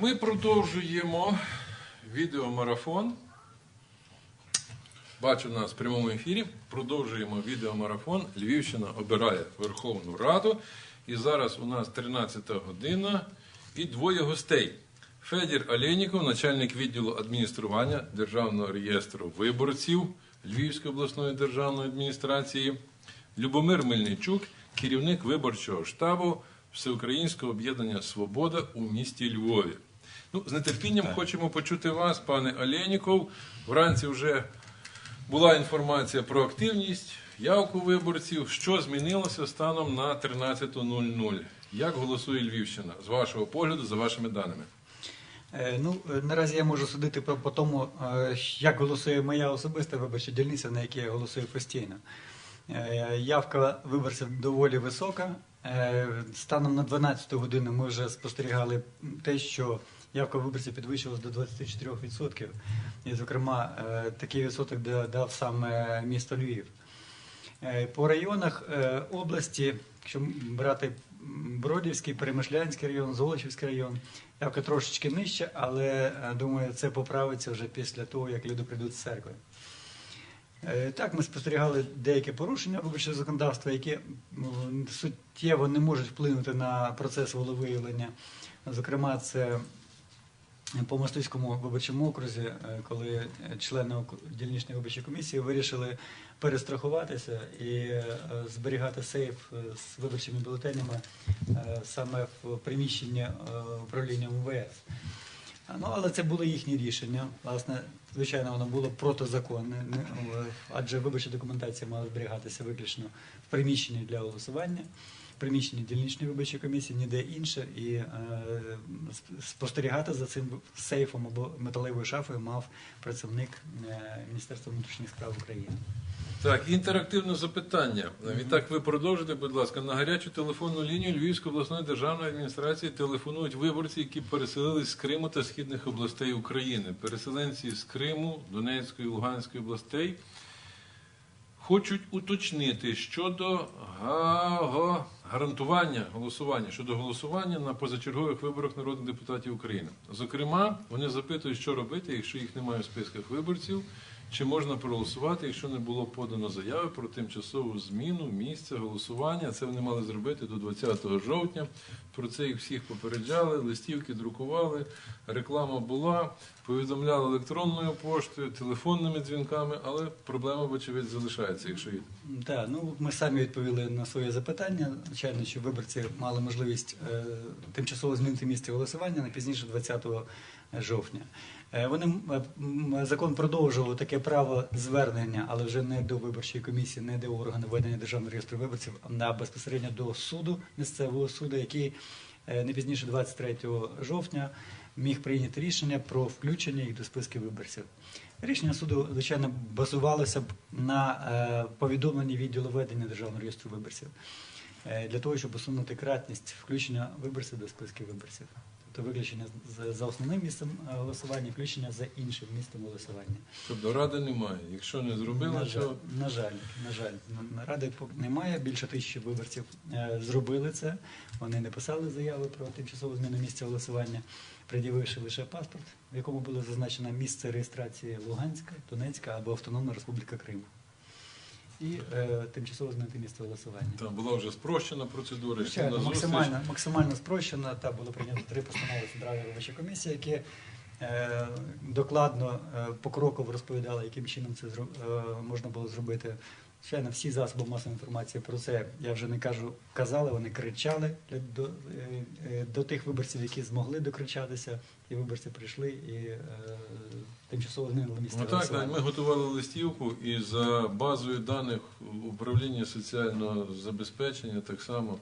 Ми продовжуємо відеомарафон. Бачу нас в прямому ефірі. Продовжуємо відеомарафон. Львівщина обирає Верховну Раду. І зараз у нас 13 година і двоє гостей. Федір Алєніков, начальник відділу адміністрування Державного реєстру виборців Львівської обласної державної адміністрації. Любомир Мельничук, керівник виборчого штабу Всеукраїнського об'єднання Свобода у місті Львові. Ну, з нетерпінням хочемо почути вас, пане Алєніков. Вранці вже була інформація про активність, явку виборців. Що змінилося станом на 13.00? Як голосує Львівщина? З вашого погляду, за вашими даними? Е, Ну, е, наразі я можу судити по, по тому, е, як голосує моя особиста виборча дільниця, на якій я голосую постійно. Явка виборців доволі висока. Е, Станом на 12 годину ми вже спостерігали те, що явка виборців підвищилась до 24%. І, зокрема, е, такий відсоток дав саме місто Львів. Е, По районах області, якщо брати Бродівський, Перемишлянський район, Золочівський район, явка трошечки нижча, але думаю, це поправиться вже після того, як люди прийдуть з церкви. Е, Так, ми спостерігали деякі порушення виборчого законодавства, які суттєво не можуть вплинути на процес волевиявлення. Зокрема, це по Мостицькому виборчому окрузі, е, коли члени дільничної виборчої комісії вирішили перестрахуватися і е, зберігати сейф з виборчими бюлетенями саме в приміщенні управління МВС. Ну, але це було їхнє рішення. Власне, звичайно, воно було протизаконне, адже виборча документація мала зберігатися виключно в приміщенні для голосування, в приміщенні дільничної виборчої комісії, ніде інше. І е, спостерігати за цим сейфом або металевою шафою мав працівник е, Міністерства внутрішніх справ України. Так, інтерактивне запитання. Відтак ви продовжите, будь ласка, на гарячу телефонну лінію Львівської обласної державної адміністрації телефонують виборці, які переселились з Криму та східних областей України. Переселенці з Криму, Донецької, Луганської областей хочуть уточнити щодо га- гарантування голосування щодо голосування на позачергових виборах народних депутатів України. Зокрема, вони запитують, що робити, якщо їх немає в списках виборців. Чи можна проголосувати, якщо не було подано заяви про тимчасову зміну місця голосування? Це вони мали зробити до 20 жовтня. Про це їх всіх попереджали, листівки друкували, реклама була, повідомляли електронною поштою, телефонними дзвінками, але проблема, вочевидь, залишається, якщо є. Так, ну ми самі відповіли на своє запитання. Звичайно, що виборці мали можливість е, тимчасово змінити місце голосування на пізніше 20 жовтня. Е, вони м, м, закон продовжував таке право звернення, але вже не до виборчої комісії, не до органу ведення державного реєстру виборців, а безпосередньо до суду місцевого суду, який е, не пізніше 23 жовтня міг прийняти рішення про включення їх до списків виборців. Рішення суду, звичайно, базувалося б на е, повідомленні відділу ведення державного реєстру виборців е, для того, щоб усунути кратність включення виборців до списків виборців. Тобто виключення за основним місцем е, голосування, включення за іншим місцем голосування. Тобто ради немає. Якщо не зробили, на, жаль, то на жаль, на жаль, ради немає. Більше тисячі виборців е, зробили це. Вони не писали заяви про тимчасову зміну місця голосування, пред'явивши лише паспорт, в якому було зазначено місце реєстрації Луганська, Донецька або Автономна Республіка Крим. І е, тимчасово знайти місце голосування. там була вже спрощена процедура, йшли Звичайно, на зустріч. максимально, максимально спрощено. Та було прийнято три постанови Центральної виборчої комісії, які е, докладно е, покроково розповідали, яким чином це зро- е, можна було зробити. Звичайно, всі засоби масової інформації про це я вже не кажу, казали, вони кричали до, е, е, до тих виборців, які змогли докричатися. І виборці прийшли і е, тимчасово змінили місце Ну так, голосування. ми готували листівку і за базою даних управління соціального забезпечення так само Так,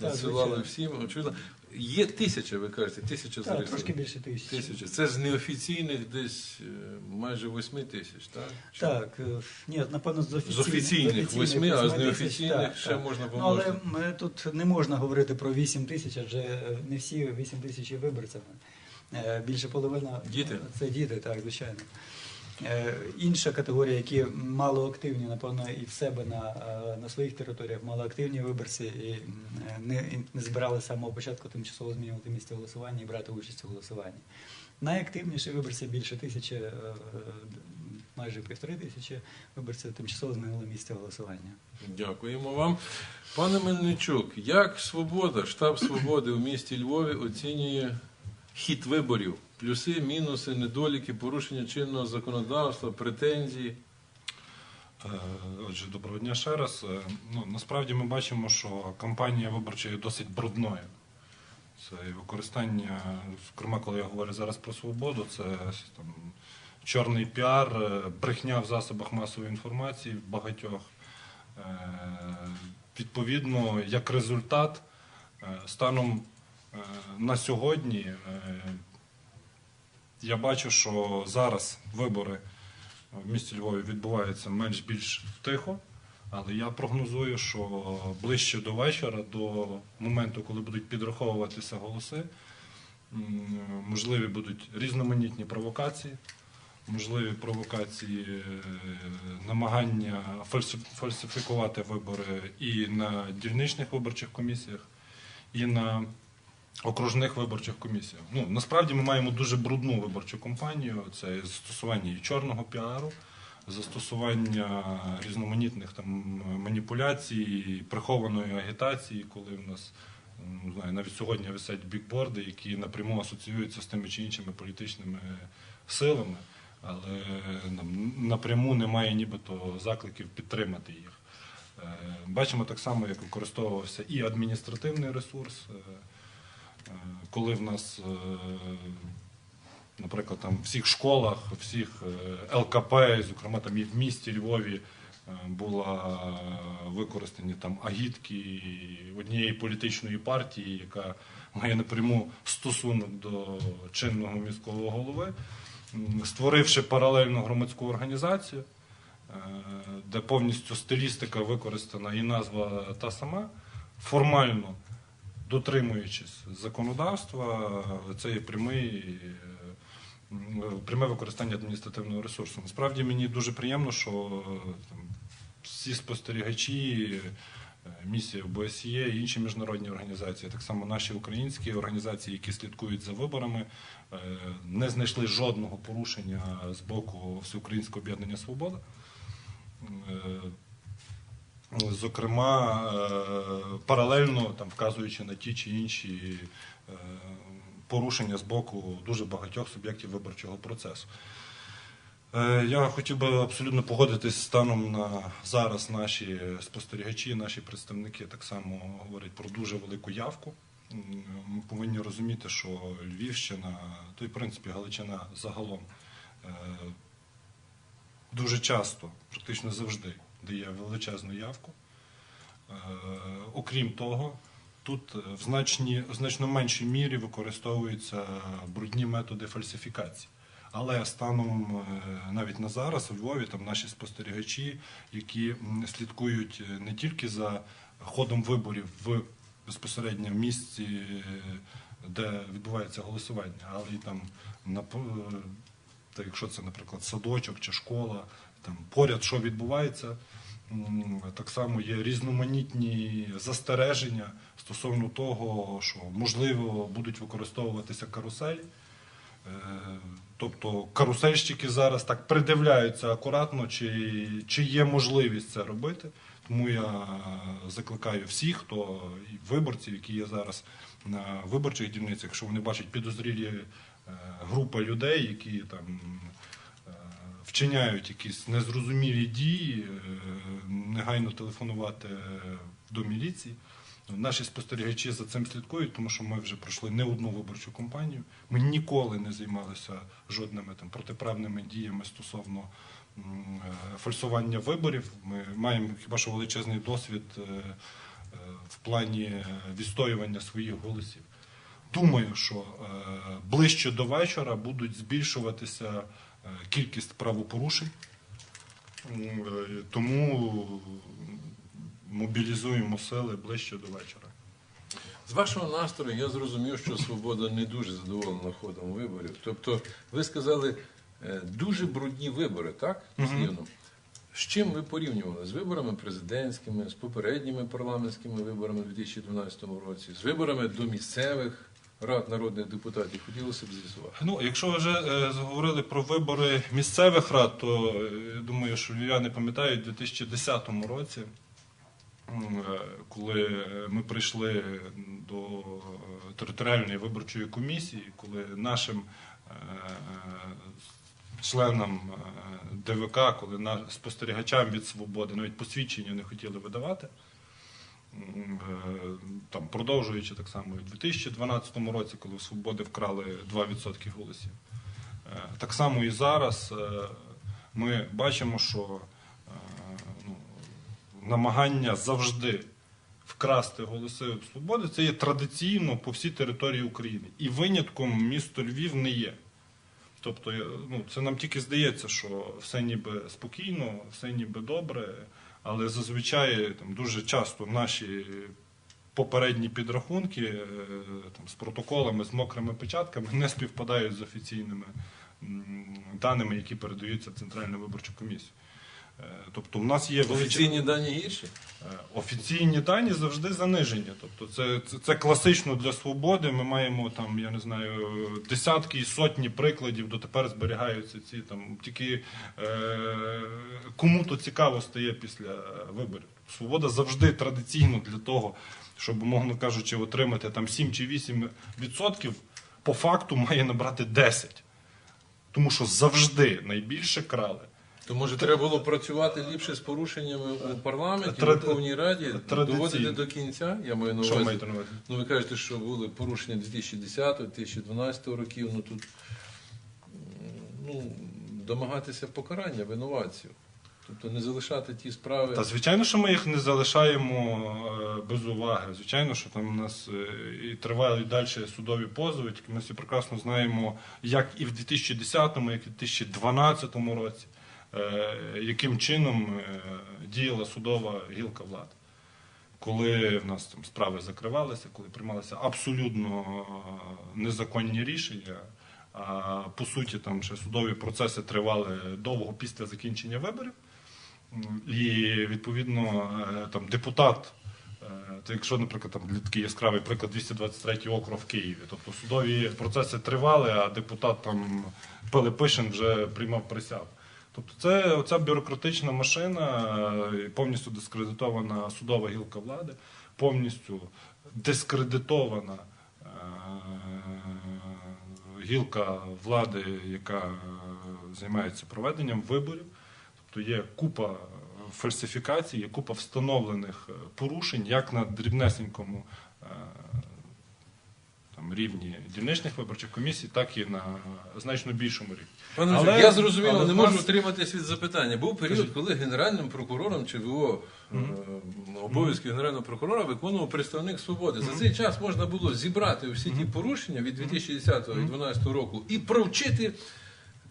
надсилали всім. Очевидно, є тисяча, ви кажете, тисяча Так, зареєстрованих. трошки більше тисячі. Тисяча. Це з неофіційних десь е, майже восьми тисяч, так? Чи- Так, е, ні, напевно, з офіційних, З офіційних восьми, а з тисяч, неофіційних так, ще так. можна Ну, але помножити. ми, тут не можна говорити про 8 тисяч, адже е, не всі 8 тисяч є виборцями. Е, Більше половина Діти? це діти, так, звичайно. Е, Інша категорія, які малоактивні, напевно, і в себе на, е, на своїх територіях, малоактивні виборці і не, не збирали з самого початку тимчасово змінювати місце голосування і брати участь у голосуванні. Найактивніші виборці більше тисячі, е, майже півтори тисячі виборців тимчасово змінили місце голосування. Дякуємо вам. Пане Мельничук, як Свобода, штаб Свободи в місті Львові оцінює хід виборів? Плюси, мінуси, недоліки, порушення чинного законодавства, претензії. Е, Отже, доброго дня ще раз. Е, Ну, насправді ми бачимо, що кампанія виборча є досить брудною. Це і використання, зокрема, коли я говорю зараз про свободу, це там, чорний піар, е, брехня в засобах масової інформації в багатьох. Відповідно, як результат, станом на сьогодні е, я бачу, що зараз вибори в місті Львові відбуваються менш-більш тихо, але я прогнозую, що ближче до вечора, до моменту, коли будуть підраховуватися голоси, можливі будуть різноманітні провокації, можливі провокації, е, намагання фальсифікувати вибори і на дільничних виборчих комісіях, і на окружних виборчих комісіях. Ну, насправді ми маємо дуже брудну виборчу кампанію. Це застосування і чорного піару, застосування різноманітних там маніпуляцій, прихованої агітації, коли в нас не знаю, навіть сьогодні висять бікборди, які напряму асоціюються з тими чи іншими політичними силами, але нам напряму немає нібито закликів підтримати їх. Е, Бачимо так само, як використовувався і адміністративний ресурс. Е, коли в нас, е, наприклад, там в всіх школах, всіх е, ЛКП, зокрема там і в місті Львові, була використані там агітки однієї політичної партії, яка має напряму стосунок до чинного міського голови, створивши паралельну громадську організацію, де повністю стилістика використана і назва та сама, формально дотримуючись законодавства, це є прямий, е, пряме використання адміністративного ресурсу. Насправді мені дуже приємно, що там, всі спостерігачі, е, місія ОБСЄ і інші міжнародні організації, так само наші українські організації, які слідкують за виборами, е, не знайшли жодного порушення з боку Всеукраїнського об'єднання Свобода. Зокрема, е, паралельно там вказуючи на ті чи інші е, порушення з боку дуже багатьох суб'єктів виборчого процесу. Е, Я хотів би абсолютно погодитись станом на зараз наші спостерігачі, наші представники так само говорять про дуже велику явку. Ми повинні розуміти, що Львівщина, то й в принципі Галичина загалом дуже часто, практично завжди, дає величезну явку. Е, Окрім того, тут е, в значні, значно меншій мірі використовуються брудні методи фальсифікації. Але станом е, навіть на зараз у Львові там наші спостерігачі, які слідкують не тільки за ходом виборів в безпосередньо місці, де відбувається голосування, але й там на та якщо це, наприклад, садочок чи школа, там поряд що відбувається, так само є різноманітні застереження стосовно того, що можливо будуть використовуватися каруселі. Е, Тобто карусельщики зараз так придивляються акуратно, чи, чи є можливість це робити. Тому я закликаю всіх, хто виборців, які є зараз на виборчих дільницях, якщо вони бачать підозрілі е, групи людей, які там вчиняють якісь незрозумілі дії, е, негайно телефонувати до міліції. Наші спостерігачі за цим слідкують, тому що ми вже пройшли не одну виборчу кампанію. Ми ніколи не займалися жодними там протиправними діями стосовно е, фальсування виборів. Ми маємо хіба що величезний досвід е, е, в плані е, відстоювання своїх голосів. Думаю, що е, ближче до вечора будуть збільшуватися е, кількість правопорушень. Е, Тому мобілізуємо сили ближче до вечора. З вашого настрою я зрозумів, що свобода не дуже задоволена ходом виборів. Тобто, ви сказали, е, дуже брудні вибори, так? Дослівно. З чим ви порівнювали? З виборами президентськими, з попередніми парламентськими виборами у 2012 році, з виборами до місцевих рад народних депутатів? Хотілося б з'ясувати. Ну, якщо ви вже е, заговорили про вибори місцевих рад, то е, я думаю, що львів'яни пам'ятають у 2010 році, е, коли е, ми прийшли до е, територіальної виборчої комісії, коли нашим е, членам е, ДВК, коли на спостерігачам від свободи навіть посвідчення не хотіли видавати. Е, Там, продовжуючи так само і в 2012 році, коли в свободи вкрали 2% голосів. Е, Так само і зараз е, ми бачимо, що ну, намагання завжди вкрасти голоси свободи це є традиційно по всій території України. І винятком місто Львів не є. Тобто, ну, це нам тільки здається, що все ніби спокійно, все ніби добре, але зазвичай там, дуже часто наші попередні підрахунки е, там, з протоколами, з мокрими печатками не співпадають з офіційними даними, які передаються в Центральну виборчу комісію. Е, Тобто, в нас є Офіційні дані гірші? Е, Офіційні дані завжди занижені. Тобто це, це, це класично для свободи. Ми маємо там, я не знаю, десятки і сотні прикладів, дотепер зберігаються ці там. Тільки е, кому то цікаво стає після виборів. Свобода завжди традиційно для того, щоб, мовно кажучи, отримати там 7 чи 8 відсотків, по факту має набрати 10. Тому що завжди найбільше крали. То може треба було працювати ліпше з порушеннями у парламенті, в Тради- Верховній Раді, традиційно. доводити до кінця. Я маю на Що ви увазі. маєте на увазі? Ну ви кажете, що були порушення 2010-2012 років. Ну тут м, ну, домагатися покарання винуватців. Тобто не залишати ті справи. Та звичайно, що ми їх не залишаємо е, без уваги. Звичайно, що там у нас е, і тривають далі судові позови. Тільки ми всі прекрасно знаємо, як і в 2010, як і в 2012 році, е, яким чином е, діяла судова гілка влади. Коли в нас там справи закривалися, коли приймалися абсолютно е, незаконні рішення, а по суті там ще судові процеси тривали довго після закінчення виборів. І відповідно е, там депутат, е, то якщо, наприклад, там такий яскравий приклад 223 округ в Києві, тобто судові процеси тривали, а депутат там Пилипишин вже приймав присягу. Тобто це оця бюрократична машина, е, повністю дискредитована судова гілка влади, повністю дискредитована е, гілка влади, яка е, займається проведенням виборів. Тобто є купа фальсифікацій, є купа встановлених порушень, як на дрібнесенькому рівні дільничних виборчих комісій, так і на значно більшому рівні. Пане Але- я зрозумів, але не можу вас... утриматись від запитання. Був період, коли генеральним прокурором ЧВО е, обов'язки генерального прокурора виконував представник свободи. За цей час можна було зібрати всі ті порушення від 2010 і 2012 року і провчити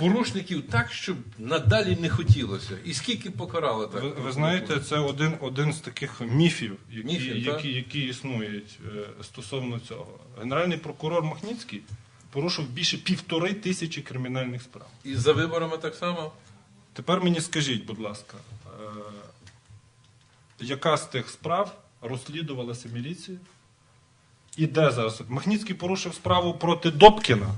порушників так, щоб надалі не хотілося. І скільки покарало так? Ви, ви знаєте, це один, один з таких міфів, які, Міфів, так? які, які існують е, стосовно цього. Генеральний прокурор Махніцький порушив більше півтори тисячі кримінальних справ. І за виборами так само. Тепер мені скажіть, будь ласка, е, яка з тих справ розслідувалася міліцією? І де зараз? Махніцький порушив справу проти Добкіна.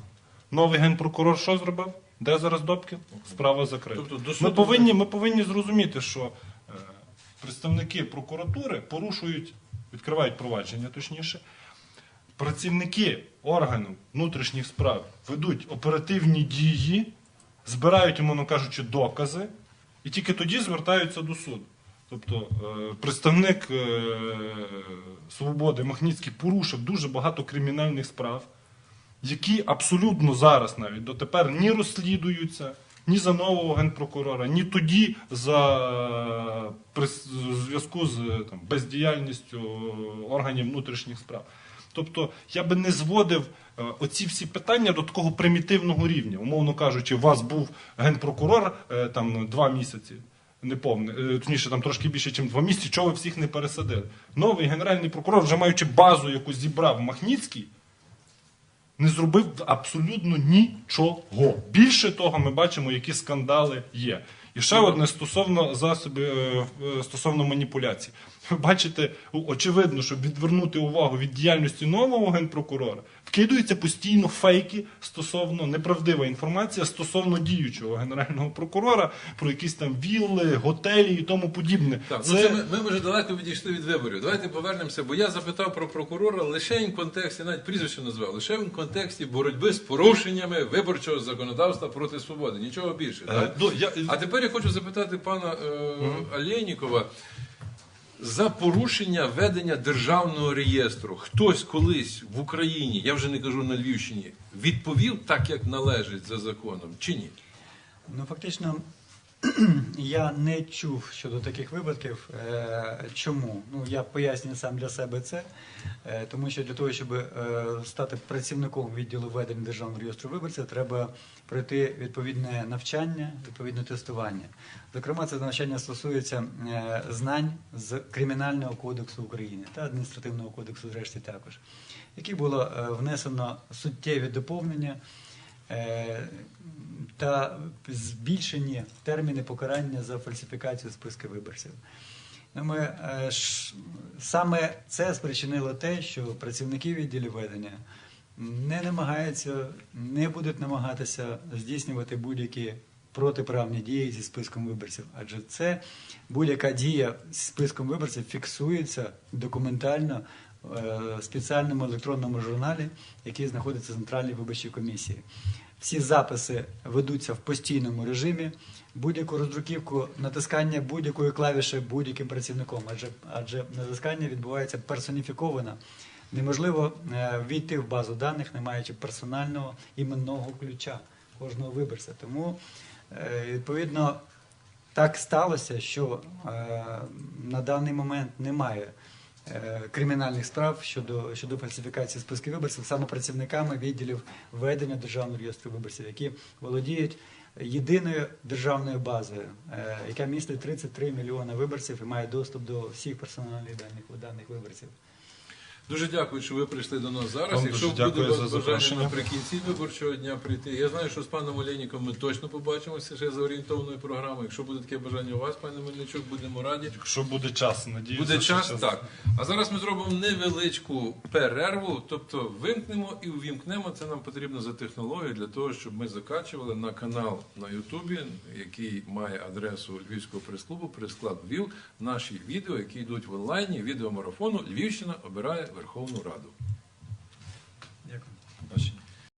Новий генпрокурор що зробив? Де зараз Добкін? Справа закрита. Тобто до ми, повинні, ми повинні зрозуміти, що е, представники прокуратури порушують, відкривають провадження, точніше. Працівники органів внутрішніх справ ведуть оперативні дії, збирають, умовно кажучи, докази, і тільки тоді звертаються до суду. Тобто е, представник е, свободи Махніцький порушив дуже багато кримінальних справ, які абсолютно зараз навіть дотепер ні розслідуються, ні за нового генпрокурора, ні тоді за е, зв'язку з е, там, бездіяльністю органів внутрішніх справ. Тобто я би не зводив е, оці всі питання до такого примітивного рівня. Умовно кажучи, у вас був генпрокурор там два місяці. Неповне, точніше, там трошки більше, ніж два місяці, чого ви всіх не пересадили. Новий генеральний прокурор, вже маючи базу, яку зібрав Махніцький, не зробив абсолютно нічого. Більше того, ми бачимо, які скандали є. І ще одне стосовно засобів е, е, стосовно маніпуляцій. Ви бачите, очевидно, щоб відвернути увагу від діяльності нового генпрокурора, вкидуються постійно фейки стосовно неправдива інформація стосовно діючого генерального прокурора про якісь там вілли, готелі і тому подібне. Так, ну це ми, ми вже далеко відійшли від виборів. Давайте повернемося, бо я запитав про прокурора лише в контексті, навіть прізвище назвав, лише в контексті боротьби з порушеннями виборчого законодавства проти свободи. Нічого більше. Е, так? ну, я- А тепер я хочу запитати пана е, Алєнікова. За порушення ведення державного реєстру хтось колись в Україні, я вже не кажу на Львівщині, відповів так, як належить за законом, чи ні? Ну, фактично, я не чув щодо таких випадків. Е, Чому? Ну, я пояснюю сам для себе це, Е, тому що для того, щоб е, стати працівником відділу ведення державного реєстру виборців, треба пройти відповідне навчання, відповідне тестування. Зокрема, це навчання стосується знань з Кримінального кодексу України та адміністративного кодексу, зрешті також, які було внесено суттєві доповнення. Е, та збільшені терміни покарання за фальсифікацію списки виборців. Ну, Ми, е, саме це спричинило те, що працівники відділів ведення не намагаються, не будуть намагатися здійснювати будь-які протиправні дії зі списком виборців, адже це будь-яка дія з списком виборців фіксується документально е, в спеціальному електронному журналі, який знаходиться в Центральній виборчій комісії. Всі записи ведуться в постійному режимі. Будь-яку роздруківку натискання будь-якої клавіші будь-яким працівником, адже, адже натискання відбувається персоніфіковано. Неможливо е, війти в базу даних, не маючи персонального іменного ключа кожного виборця. Тому, е, відповідно, так сталося, що е, на даний момент немає кримінальних справ щодо, щодо фальсифікації списків виборців саме працівниками відділів ведення державного реєстру виборців, які володіють єдиною державною базою, е, яка містить 33 мільйони виборців і має доступ до всіх персональних даних, даних виборців. Дуже дякую, що ви прийшли до нас зараз. Вам Якщо дуже буде дякую за бажання запрошення. наприкінці виборчого дня прийти. Я знаю, що з паном Олейником ми точно побачимося ще за орієнтовною програмою. Якщо буде таке бажання у вас, пане Мельничук, будемо раді. Якщо буде час, надіюся, Буде що час, так. А зараз ми зробимо невеличку перерву, тобто вимкнемо і увімкнемо. Це нам потрібно за технологією для того, щоб ми закачували на канал на Ютубі, який має адресу Львівського прес-клубу, прес-клуб Львів, наші відео, які йдуть в онлайні відеомарафону Львівщина обирає Верховну Раду.